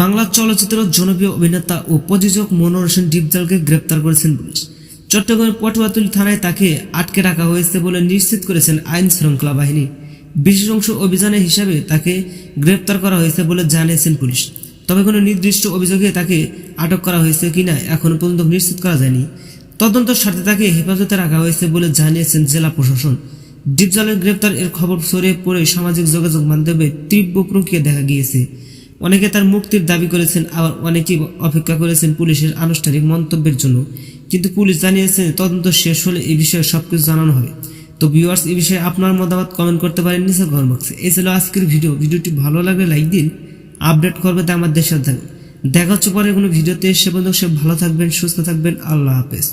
বাংলা চলচ্চিত্র জনপ্রিয় অভিনেতা ও প্রযোজক মনোহর হোসেন ডিপজলকে গ্রেপ্তার করেছেন পুলিশ। চট্টগ্রামের পটুয়াতুলি থানায় তাকে আটকে রাখা হয়েছে বলে নিশ্চিত করেছেন আইন শৃঙ্খলা বাহিনী। বিশেষ অংশ অভিযানের হিসাবে তাকে গ্রেপ্তার করা হয়েছে বলে জানিয়েছেন পুলিশ। তবে কোনো নির্দিষ্ট অভিযোগে তাকে আটক করা হয়েছে কিনা এখনও পর্যন্ত নিশ্চিত করা যায়নি। তদন্ত স্বার্থে তাকে হেফাজতে রাখা হয়েছে বলে জানিয়েছেন জেলা প্রশাসন। ডিপজলের গ্রেপ্তার এর খবর ছড়িয়ে পড়ে সামাজিক যোগাযোগ মাধ্যমে তীব্র প্রক্রিয়া দেখা গিয়েছে। অনেকে তার মুক্তির দাবি করেছেন, আবার অনেকেই অপেক্ষা করেছেন পুলিশের আনুষ্ঠানিক মন্তব্যের জন্য। কিন্তু পুলিশ জানিয়েছে তদন্ত শেষ হলে এই বিষয়ে সবকিছু জানানো হবে। তো ভিউয়ার্স এই বিষয়ে আপনার মতামত কমেন্ট করতে পারেন নিচে কমেন্ট বক্সে এই ছিল আজকের ভিডিও ভিডিওটি ভালো লাগলে লাইক দিন আপডেট করবে তো আমার দেশের থাকবে দেখা হচ্ছে পরে কোনো ভিডিওতে এসে পর্যন্ত সে ভালো থাকবেন, সুস্থ থাকবেন। আল্লাহ হাফেজ।